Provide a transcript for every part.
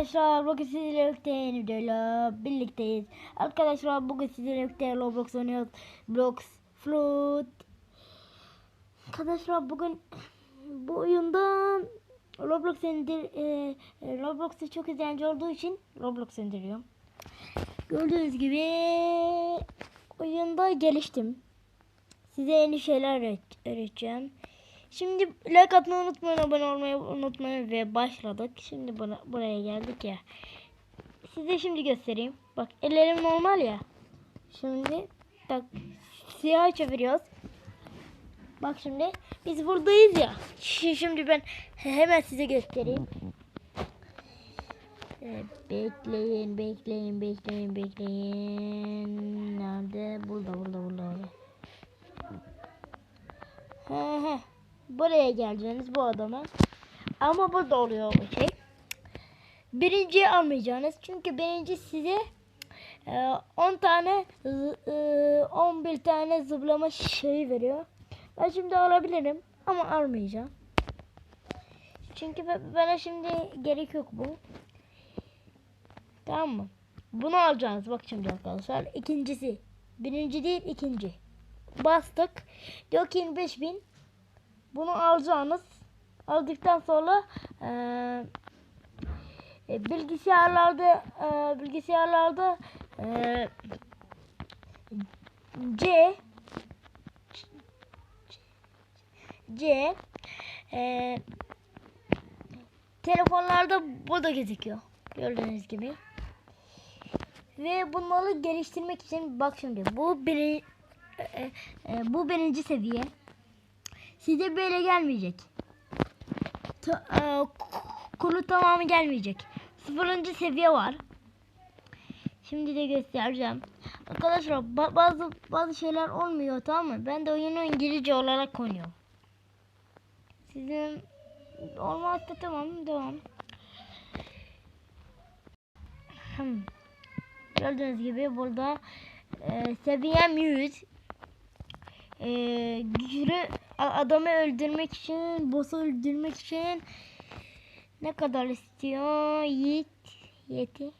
Arkadaşlar bugün sizlerle birlikte yeni videoyla birlikteyiz. Arkadaşlar bugün sizlerle birlikte Roblox oynuyoruz. Roblox Flood. Arkadaşlar bugün bu oyunda Roblox indir e, e, Roblox'ta çok izleyici olduğu için Roblox indiriyorum. Gördüğünüz gibi oyunda geliştim. Size yeni şeyler öğret- öğreteceğim. Şimdi like atmayı unutmayın, abone olmayı unutmayın ve başladık. Şimdi buna, buraya geldik ya. Size şimdi göstereyim. Bak ellerim normal ya. Şimdi bak siyah çeviriyoruz. Bak şimdi biz buradayız ya. Şi- Şimdi ben hemen size göstereyim. Ee, bekleyin, bekleyin, bekleyin, bekleyin. Nerede? Burada, burada, burada. He. Buraya geleceğiniz bu adama. Ama burada oluyor bu şey. Birinciyi almayacaksınız. Çünkü birinci size e, 10 tane zı- e, 11 tane zıplama şeyi veriyor. Ben şimdi alabilirim ama almayacağım. Çünkü bana şimdi gerek yok bu. Tamam mı? Bunu alacaksınız. Bak şimdi arkadaşlar. İkincisi. Birinci değil ikinci. Bastık. Diyor ki 25 bin. Bunu alacağınız. Aldıktan sonra eee, e, bilgisayarlarda e, bilgisayarlarda e, C C e, telefonlarda bu da gözüküyor. Gördüğünüz gibi. Ve bunları geliştirmek için bak şimdi bu biri e, e, e, bu birinci seviye. Size böyle gelmeyecek. Ta, e, konu tamamı gelmeyecek. Sıfırıncı seviye var. Şimdi de göstereceğim. Arkadaşlar ba- bazı bazı şeyler olmuyor tamam mı? Ben de oyunu İngilizce olarak oynuyorum. Sizin olmazsa tamam devam. Hmm. Gördüğünüz gibi burada e, seviyem 100. E, güçlü a- adamı öldürmek için, boss'u öldürmek için ne kadar istiyor? Yiğit, yeti.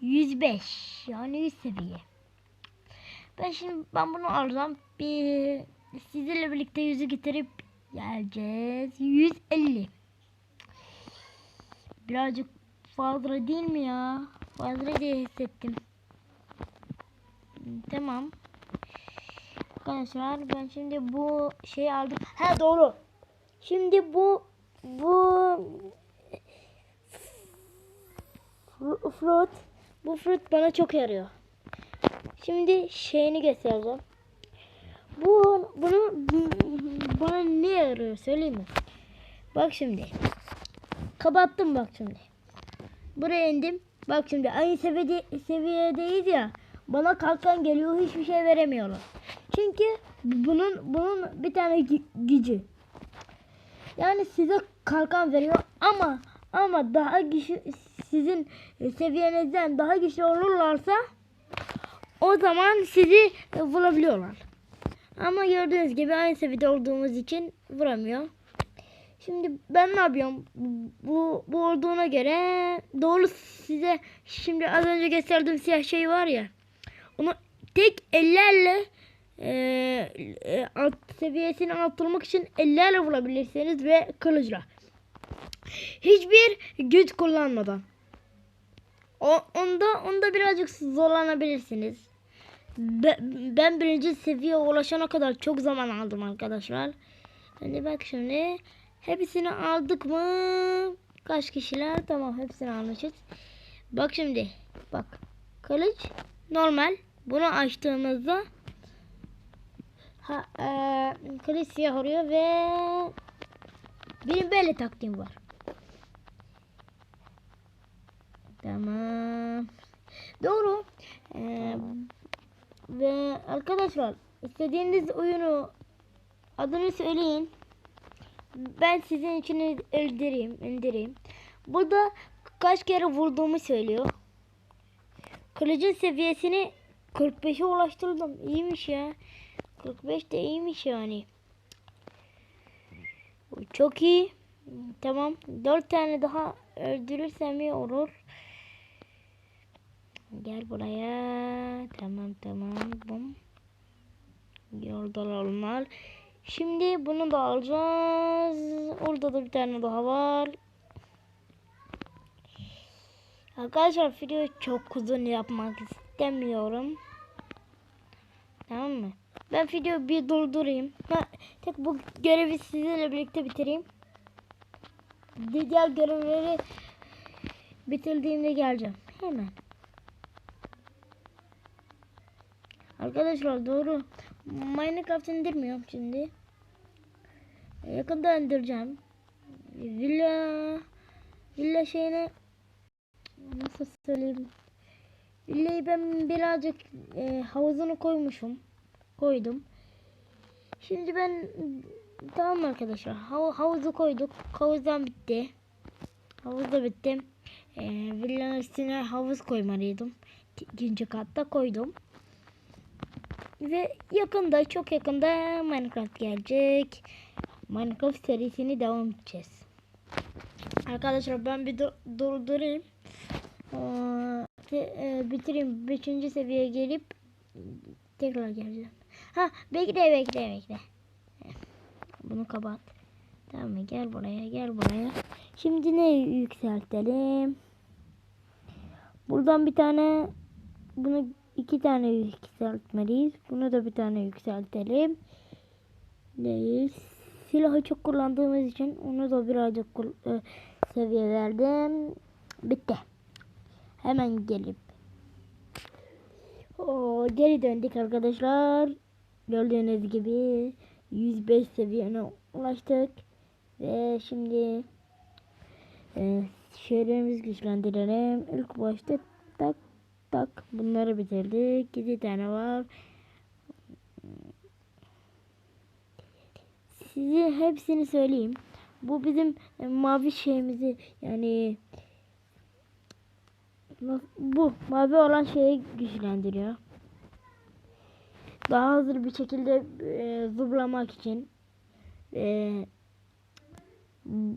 105 yani 100 seviye. Ben şimdi ben bunu alacağım. Bir sizinle birlikte yüzü getirip geleceğiz. 150. Birazcık fazla değil mi ya? Fazla diye hissettim. Tamam. Arkadaşlar ben şimdi bu şeyi aldım. Ha doğru. Şimdi bu bu fru- fruit bu fruit bana çok yarıyor. Şimdi şeyini göstereceğim. Bu bunu bana ne yarıyor söyleyeyim mi? Bak şimdi. Kapattım bak şimdi. Buraya indim. Bak şimdi aynı seviyede, seviyedeyiz ya. Bana kalkan geliyor hiçbir şey veremiyorlar. Çünkü bunun bunun bir tane gü- gücü. Yani size kalkan veriyor ama ama daha güçlü sizin seviyenizden daha güçlü olurlarsa o zaman sizi vurabiliyorlar. Ama gördüğünüz gibi aynı seviyede olduğumuz için vuramıyor. Şimdi ben ne yapıyorum? Bu, bu olduğuna göre doğru size şimdi az önce gösterdiğim siyah şey var ya. Onu tek ellerle e, alt seviyesini arttırmak için ellerle vurabilirsiniz ve kılıçla. Hiçbir güç kullanmadan. O, onda onda birazcık zorlanabilirsiniz. Be- ben birinci seviyeye ulaşana kadar çok zaman aldım arkadaşlar. Şimdi bak şimdi hepsini aldık mı? Kaç kişiler? Tamam hepsini almışız. Bak şimdi bak kılıç normal. Bunu açtığımızda ha, e, kılıç siyah oluyor ve benim böyle taktiğim var. Tamam. Doğru. Ee, ve arkadaşlar istediğiniz oyunu adını söyleyin. Ben sizin için indireyim, indireyim. Burada kaç kere vurduğumu söylüyor. Kılıcın seviyesini 45'e ulaştırdım. İyiymiş ya. 45 de iyiymiş yani. Çok iyi. Tamam. Dört tane daha öldürürsem iyi olur. Gel buraya. Tamam tamam. Bum. Yolda olmalı. Şimdi bunu da alacağız. Orada da bir tane daha var. Arkadaşlar video çok uzun yapmak istemiyorum. Tamam mı? Ben videoyu bir durdurayım. Ben tek bu görevi sizinle birlikte bitireyim. Diğer görevleri bitirdiğimde geleceğim. Hemen. Arkadaşlar doğru. Minecraft indirmiyorum şimdi. Yakında indireceğim. Villa villa şeyine nasıl söyleyeyim? Villayı ben birazcık e, havuzunu koymuşum. Koydum. Şimdi ben tamam arkadaşlar. Hav havuzu koyduk. Havuzdan bitti. Havuz da bitti. E, villanın üstüne havuz koymalıydım. İkinci katta koydum. Ve yakında çok yakında Minecraft gelecek. Minecraft serisini devam edeceğiz. Arkadaşlar ben bir dur- durdurayım. Ee, e, bitireyim. Beşinci seviyeye gelip tekrar geleceğim. Ha bekle bekle bekle. Bunu kapat. Tamam mı? Gel buraya gel buraya. Şimdi ne yükseltelim? Buradan bir tane bunu iki tane yükseltmeliyiz. Bunu da bir tane yükseltelim. Değil. Silahı çok kullandığımız için onu da birazcık e, seviye verdim. Bitti. Hemen gelip. Oo, geri döndük arkadaşlar. Gördüğünüz gibi 105 seviyene ulaştık. Ve şimdi e, şehrimizi güçlendirelim. İlk başta tak tak bunları bitirdik. 7 tane var. Size hepsini söyleyeyim. Bu bizim e, mavi şeyimizi yani bu mavi olan şeyi güçlendiriyor. Daha hazır bir şekilde e, zıplamak için. E,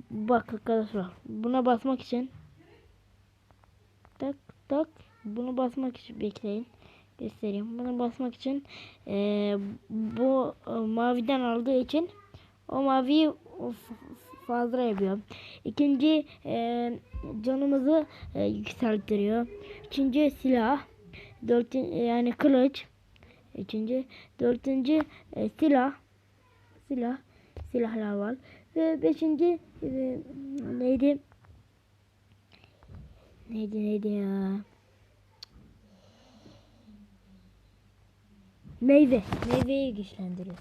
bak arkadaşlar buna basmak için tak tak bunu basmak için bekleyin göstereyim bunu basmak için e, bu e, maviden aldığı için o maviyi fazla yapıyor. İkinci e, canımızı e, yükselttiriyor. Üçüncü silah. Dördüncü yani kılıç. Üçüncü, dördüncü e, silah. Silah. Silahlar var. Ve beşinci e, neydi? Neydi neydi ya? Meyve. Meyveyi güçlendiriyor.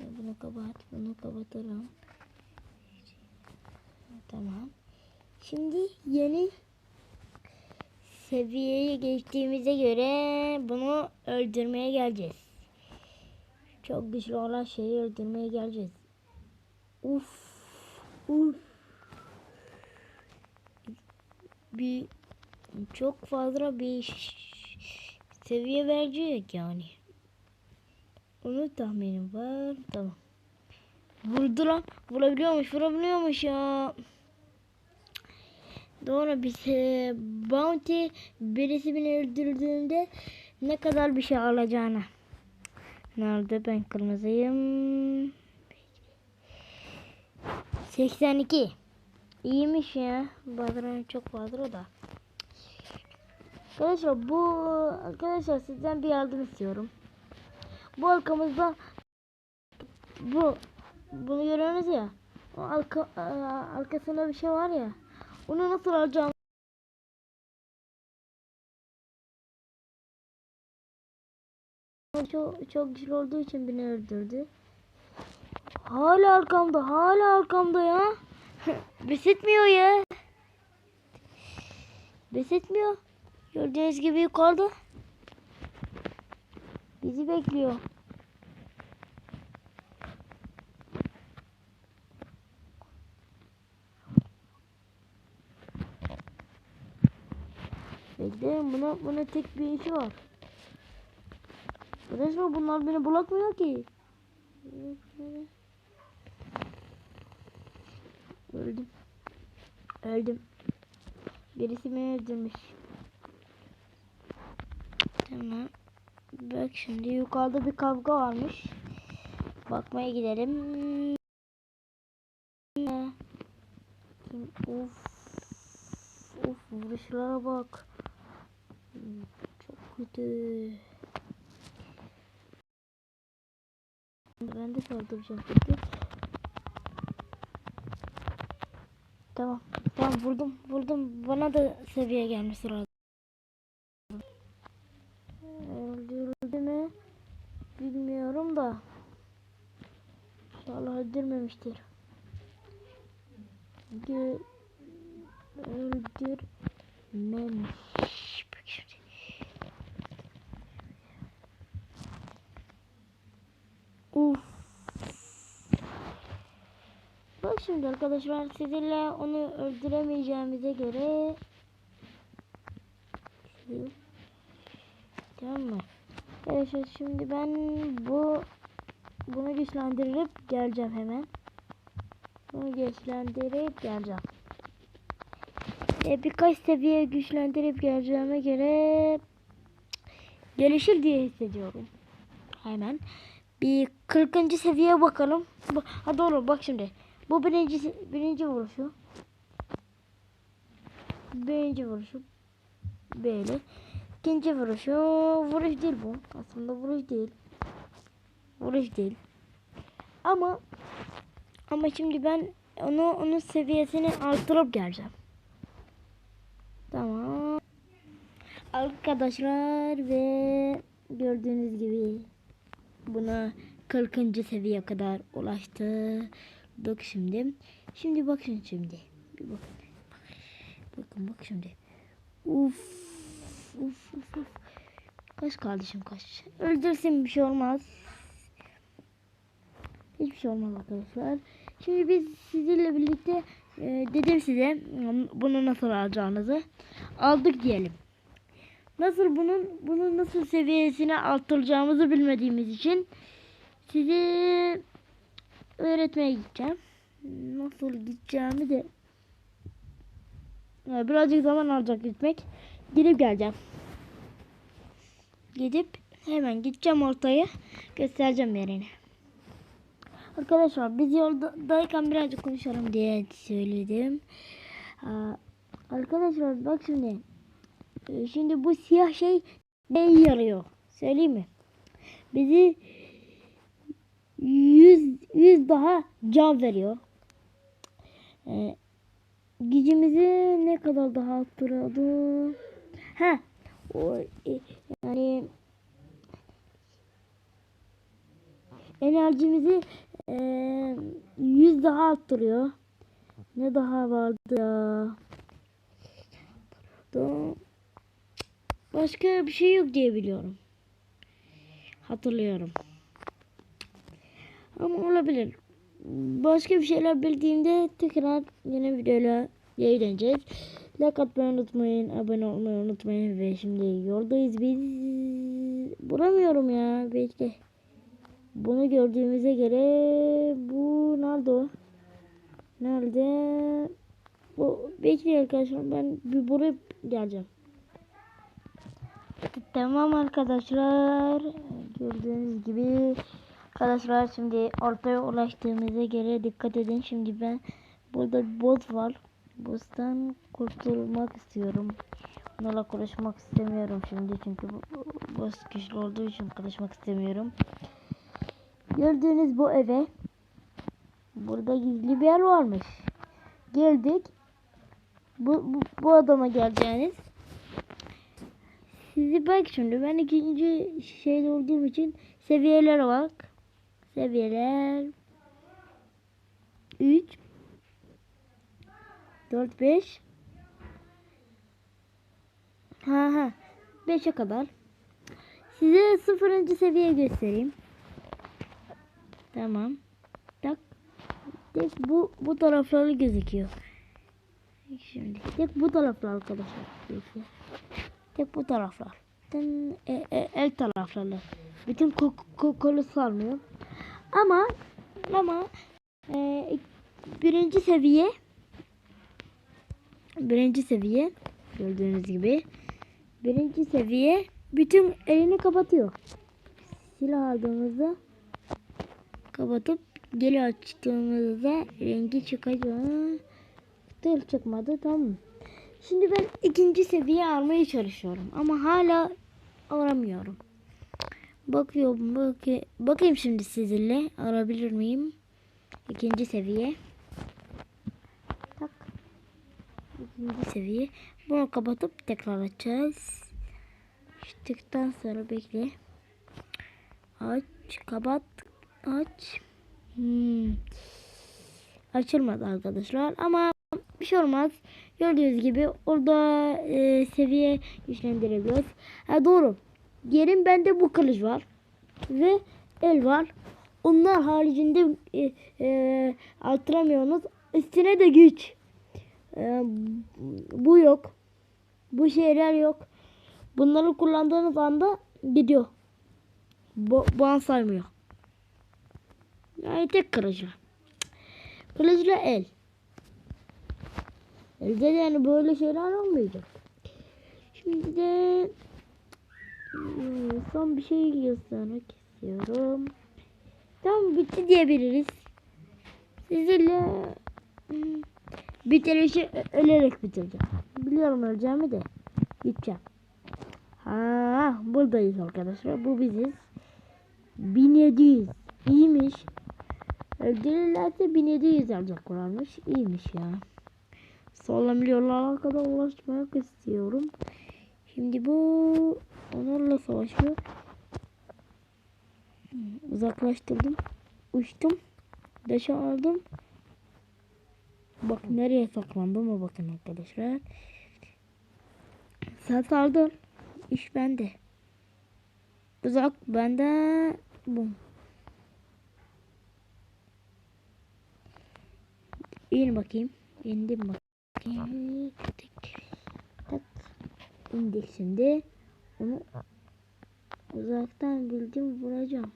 Bunu kapat. Bunu kapatalım. Tamam. Şimdi yeni seviyeye geçtiğimize göre bunu öldürmeye geleceğiz. Çok güçlü olan şeyi öldürmeye geleceğiz. Uf. Uf. Bir çok fazla bir seviye verecek yani. Onu tahminim var. Tamam. Vurdu lan. Vurabiliyormuş. Vurabiliyormuş ya. Doğru bir şey. Bounty birisi beni öldürdüğünde ne kadar bir şey alacağını. Nerede ben kırmızıyım. 82. İyiymiş ya. Badran çok fazla da. Arkadaşlar bu arkadaşlar sizden bir yardım istiyorum. Bu arkamızda bu bunu görüyorsunuz ya. O arka, aa, arkasında bir şey var ya. Onu nasıl alacağım? Çok, çok güçlü olduğu için beni öldürdü. Hala arkamda, hala arkamda ya. Bes etmiyor ya. Bes etmiyor. Gördüğünüz gibi yukarıda. Bizi bekliyor. Bekleyin buna, buna tek bir işi var. Arkadaşlar bunlar beni bırakmıyor ki. Öldüm. Öldüm. Birisi beni öldürmüş. Tamam. Bak şimdi yukarıda bir kavga varmış. Bakmaya gidelim. Kim? Of. Of vuruşlara bak. Çok kötü. Ben de saldıracağım peki. Tamam. Tamam vurdum. Vurdum. Bana da seviye gelmiş sırada. Öldürüldü mü? Bilmiyorum da. İnşallah öldürmemiştir. Gö öldürmemiş. Bak şimdi. Uf. Bak şimdi arkadaşlar sizinle onu öldüremeyeceğimize göre Tamam mı? Arkadaşlar şimdi ben bu bunu güçlendirip geleceğim hemen. Bunu güçlendirip geleceğim. E, birkaç seviye güçlendirip geleceğime göre gelişir diye hissediyorum. Hemen. Bir 40. seviyeye bakalım. Bu- Ha doğru bak şimdi. Bu birinci birinci vuruşu. Birinci vuruşu. Böyle. İkinci vuruşu. Vuruş değil bu. Aslında vuruş değil. Vuruş değil. Ama ama şimdi ben onu onun seviyesini arttırıp geleceğim. Tamam. Arkadaşlar ve gördüğünüz gibi buna 40. seviye kadar ulaştık şimdi. Şimdi bakın şimdi. Bir bakın. Bakın bak şimdi. Uf. Uf uf uf. Kaç kardeşim kaç. Öldürsün bir şey olmaz. Hiçbir şey olmaz arkadaşlar. Şimdi biz sizinle birlikte e, dedim size bunu nasıl alacağınızı. Aldık diyelim. Nasıl bunun bunun nasıl seviyesine artıracağımızı bilmediğimiz için sizi öğretmeye gideceğim. Nasıl gideceğimi de birazcık zaman alacak gitmek. Gidip geleceğim. Gidip hemen gideceğim ortaya göstereceğim yerini. Arkadaşlar biz yoldayken birazcık konuşalım diye söyledim. Arkadaşlar bak şimdi. Ee, Şimdi bu siyah şey ne yarıyor? Söyleyeyim mi? Bizi 100 100 daha can veriyor. Ee, gücümüzü ne kadar daha arttırıyordu? Ha, o e, yani enerjimizi e, 100 daha arttırıyor. Ne daha vardı ya? Başka bir şey yok diye biliyorum. Hatırlıyorum. Ama olabilir. Başka bir şeyler bildiğimde tekrar yeni videoyla yayınlayacağız. Like atmayı unutmayın, abone olmayı unutmayın ve şimdi yoldayız biz. Bulamıyorum ya bekle. Bunu gördüğümüze göre bu nerede o? Nerede? Bu bekleyin arkadaşlar ben bir buraya geleceğim. Tamam arkadaşlar. Gördüğünüz gibi arkadaşlar şimdi ortaya ulaştığımıza göre dikkat edin. Şimdi ben burada bot var. Boss'tan kurtulmak istiyorum. Onlarla konuşmak istemiyorum şimdi çünkü boss güçlü olduğu için konuşmak istemiyorum. Gördüğünüz bu eve burada gizli bir yer varmış. Geldik. Bu, bu, bu adama geleceğiniz. Sizi bak şimdi ben ikinci şeyde olduğum için seviyelere bak. Seviyeler 3 4 5 Ha ha 5'e kadar. Size sıfırıncı seviye göstereyim. Tamam. Tak. Tek bu bu tarafları gözüküyor. Şimdi tek bu taraflar arkadaşlar. Tek bu taraflar. Bütün e, e, el tarafları. Bütün ko ko kolu sarmıyor. Ama ama e, birinci seviye birinci seviye gördüğünüz gibi birinci seviye bütün elini kapatıyor. Silah aldığımızda kapatıp geri açtığımızda rengi çıkacak. Tır çıkmadı tamam. Şimdi ben ikinci seviye almaya çalışıyorum ama hala aramıyorum. Bakıyorum bakayım, bakayım şimdi sizinle arabilir miyim? İkinci seviye. Tak. İkinci seviye. Bunu kapatıp tekrar açacağız. Açtıktan sonra bekle. Aç, kapat, aç. Hmm. Açılmadı arkadaşlar ama bir şey olmaz. Gördüğünüz gibi orada e, seviye güçlendirebiliyoruz. Ha doğru. Yerin bende bu kılıç var. Ve el var. Onlar haricinde e, e, artıramıyorsunuz. Üstüne de güç. E, bu yok. Bu şeyler yok. Bunları kullandığınız anda gidiyor. Bu, bu an saymıyor. Yani tek kılıçla. Kılıçla el. Elde de yani böyle şeyler olmayacak. Şimdi de hmm, son bir şey göstermek istiyorum. Tamam bitti diyebiliriz. Sizinle hmm, bitirişi ölerek bitireceğim. Biliyorum öleceğimi de gideceğim. Ha buradayız arkadaşlar. Bu biziz. 1700. İyiymiş. Öldürürlerse 1700 alacaklarmış. İyiymiş ya. Sağlam milyonlara kadar ulaşmak istiyorum. Şimdi bu onlarla savaşıyor. Uzaklaştırdım. Uçtum. Deşe aldım. Bak nereye saklandım ama bakın arkadaşlar. Sen saldın. İş bende. Uzak bende. Bum. İn bakayım. İndim bakayım. Tak. İndik şimdi. Onu uzaktan bildim vuracağım.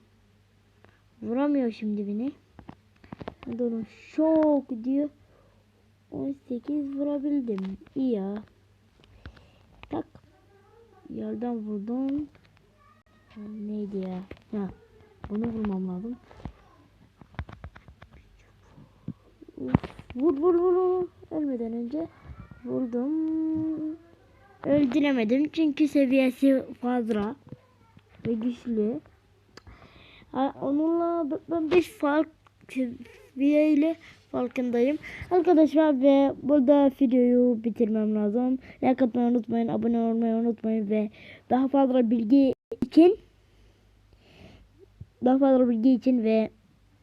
Vuramıyor şimdi beni. Durun şok diyor. 18 vurabildim. İyi ya. Tak. Yerden vurdum. Neydi ya? Ha. Bunu vurmam lazım. Vur vur vur vur. Ölmeden önce vurdum. Öldüremedim çünkü seviyesi fazla ve güçlü. Onunla ben bir fark seviyeyle farkındayım. Arkadaşlar ve burada videoyu bitirmem lazım. Like atmayı unutmayın, abone olmayı unutmayın ve daha fazla bilgi için daha fazla bilgi için ve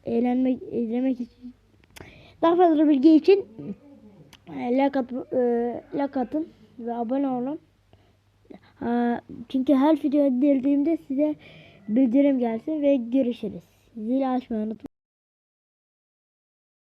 eğlenmek izlemek için daha fazla bilgi için like, at, e, like atın ve abone olun. Ha, çünkü her video indirdiğimde size bildirim gelsin ve görüşürüz. Zil açmayı unutmayın.